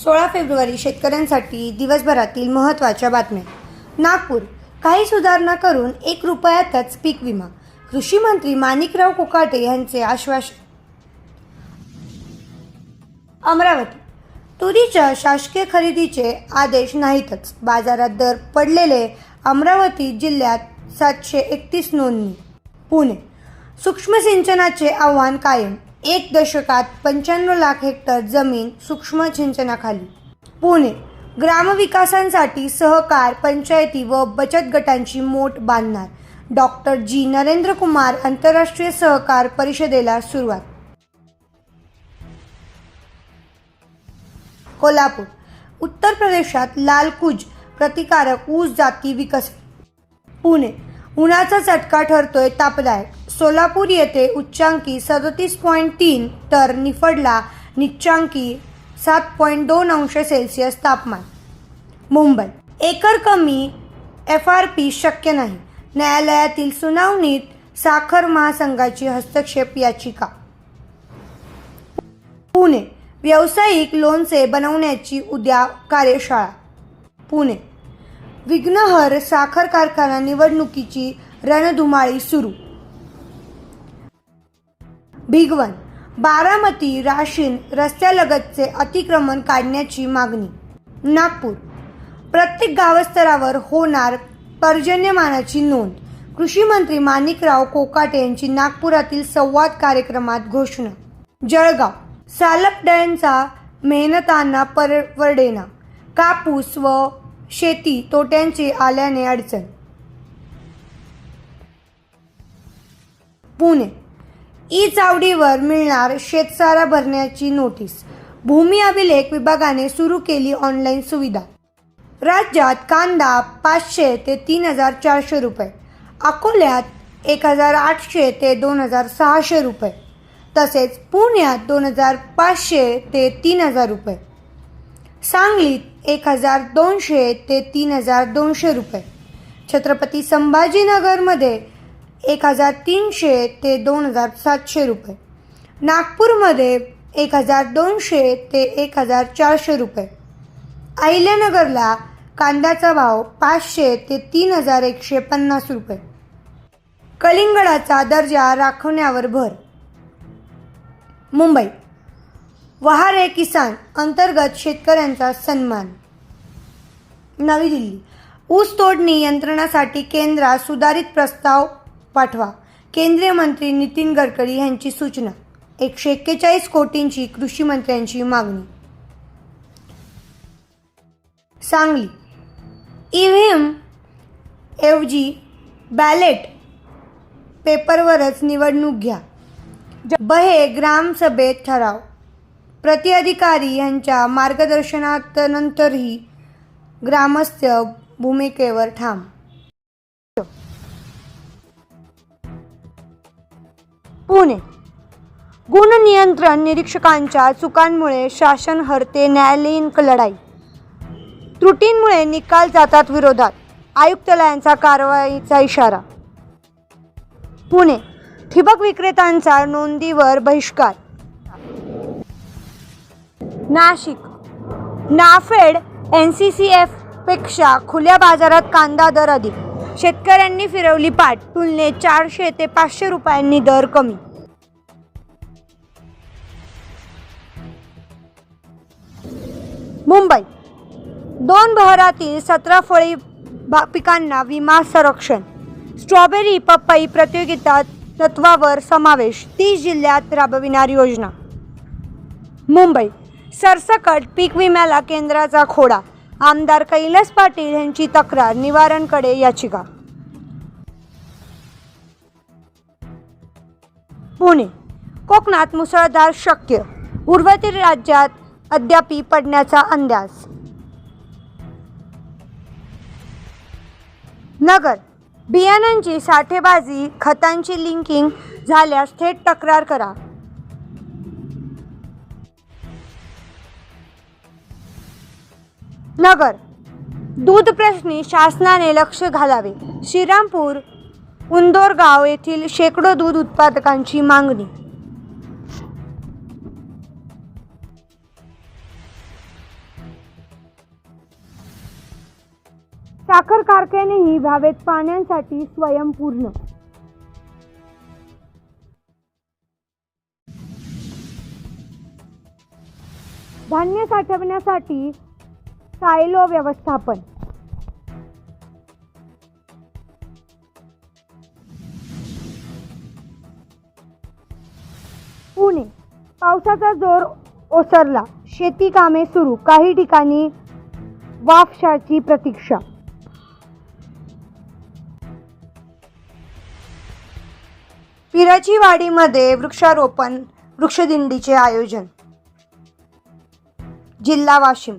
सोळा फेब्रुवारी शेतकऱ्यांसाठी दिवसभरातील महत्त्वाच्या बातम्या. नागपूर काही सुधारणा करून एक रुपयातच पीक विमा. कृषी मंत्री माणिकराव कोकाटे यांचे आश्वासन. अमरावती तुरीच्या शासकीय खरेदीचे आदेश नाहीतच. बाजारात दर पडलेले अमरावती जिल्ह्यात सातशे एकतीस नोंदणी. पुणे सूक्ष्म सिंचनाचे आव्हान कायम. एक दशकात पंच्याण्णव लाख हेक्टर जमीन सूक्ष्म सिंचनाखाली. पुणे ग्रामविकासांसाठी सहकार पंचायती व बचत गटांची मोठ बांधणार. डॉक्टर जी. नरेंद्र कुमार आंतरराष्ट्रीय सहकार परिषदेला सुरुवात. कोल्हापूर उत्तर प्रदेशात लालकुज प्रतिकारक ऊस जाती विकसित पुणे उन्हाचा चटका ठरतोय तापदायक. सोलापूर येथे उच्चांकी सदतीस पॉईंट तीन तर निफडला निच्चांकी सात पॉईंट दोन अंश सेल्सिअस तापमान. मुंबई. एकर कमी एफ आर पी शक्य नाही. न्यायालयातील सुनावणीत साखर महासंघाची हस्तक्षेप याचिका. पुणे. व्यावसायिक लोणचे बनवण्याची उद्या कार्यशाळा. पुणे. विघ्नहर साखर कारखाना निवडणुकीची रणधुमाळी सुरू. भिगवण. बारामती राशीन रस्त्यालगतचे अतिक्रमण काढण्याची मागणी. नागपूर. प्रत्येक गावस्तरावर होणार पर्जन्यमानाची नोंद. कृषी मंत्री माणिकराव कोकाटे यांची नागपुरातील संवाद कार्यक्रमात घोषणा. जळगाव. सालपड्यांचा मेहनतांना परवडेना. कापूस व शेती तोट्यांची आल्याने अडचण. पुणे. ई चावडीवर मिळणार शेतसारा भरण्याची नोटीस. भूमी अभिलेख विभागाने सुरू केली ऑनलाईन सुविधा. राज्यात कांदा पाचशे ते तीन हजार चारशे रुपये अकोल्यात एक हजार आठशे ते दोन हजार सहाशे रुपये तसेच पुण्यात दोन हजार पाचशे ते तीन हजार रुपये सांगलीत एक हजार दोनशे ते तीन हजार दोनशे रुपये. छत्रपती संभाजीनगरमध्ये एक हजार तीनशे ते दोन हजार सातशे रुपये. नागपूरमध्ये एक हजार दोनशे ते एक हजार चारशे रुपये. अहिल्यानगरला कांद्याचा भाव पाचशे ते तीन हजार एकशे पन्नास रुपये. कलिंगडाचा दर्जा राखवण्यावर भर. मुंबई. वहारे किसान अंतर्गत शेतकऱ्यांचा सन्मान. नवी दिल्ली. ऊस तोडणी यंत्रणासाठी केंद्रात सुधारित प्रस्ताव पाठवा. केंद्रीय मंत्री नितीन गडकरी यांची सूचना. एकशे एक्केचाळीस कोटींची कृषी मंत्र्यांची मागणी. सांगली. ईव्हीएम ऐवजी बॅलेट पेपरवरच निवडणूक घ्या. बहे ग्रामसभेत ठराव. प्रतिअधिकारी यांच्या मार्गदर्शनानंतरही ग्रामस्थ भूमिकेवर ठाम पुणे. गुण नियंत्रण निरीक्षकांच्या चुकांमुळे शासन हरते न्यायालयीन लढाई. त्रुटींमुळे निकाल जातात विरोधात. आयुक्तालयांचा कारवाईचा इशारा. पुणे. ठिबक विक्रेत्यांचा नोंदीवर बहिष्कार. Nashik. NAFED N C C एफपेक्षा खुल्या बाजारात कांदा दर अधिक. शेतकऱ्यांनी फिरवली पाठ. तुलनेत चारशे ते पाचशे रुपयांनी दर कमी. मुंबई. दोन बहरातील सतरा फळी पिकांना विमा संरक्षण. स्ट्रॉबेरी पपई प्रतियोगिता तत्वावर समावेश. तीस जिल्ह्यात राबविणार योजना. मुंबई. सरसकट पीक विम्याला केंद्राचा खोडा. आमदार कैलास पाटील यांची तक्रार निवारणकडे याचिका. पुणे कोकणात मुसळधार शक्य उर्वरित राज्यात अद्यापी पडण्याचा अंदाज. नगर बियाणांची साठेबाजी खतांची लिंकिंग झाल्यास थेट तक्रार करा. नगर दूध प्रश्नी शासनाने लक्ष घालावे. श्रीरामपूर उंदोरगाव येथील शेकडो दूध उत्पादकांची मागणी. साखर कारखानेही भावेत पाण्यासाठी स्वयंपूर्ण. धान्य साठवण्यासाठी सायलो व्यवस्थापन. पुणे. पावसाचा जोर ओसरला. शेती कामे सुरू. काही ठिकाणी वाफशाची प्रतीक्षा. पिराची वाडीमध्ये वृक्षारोपण वृक्षदिंडीचे आयोजन. जिल्हा वाशिम.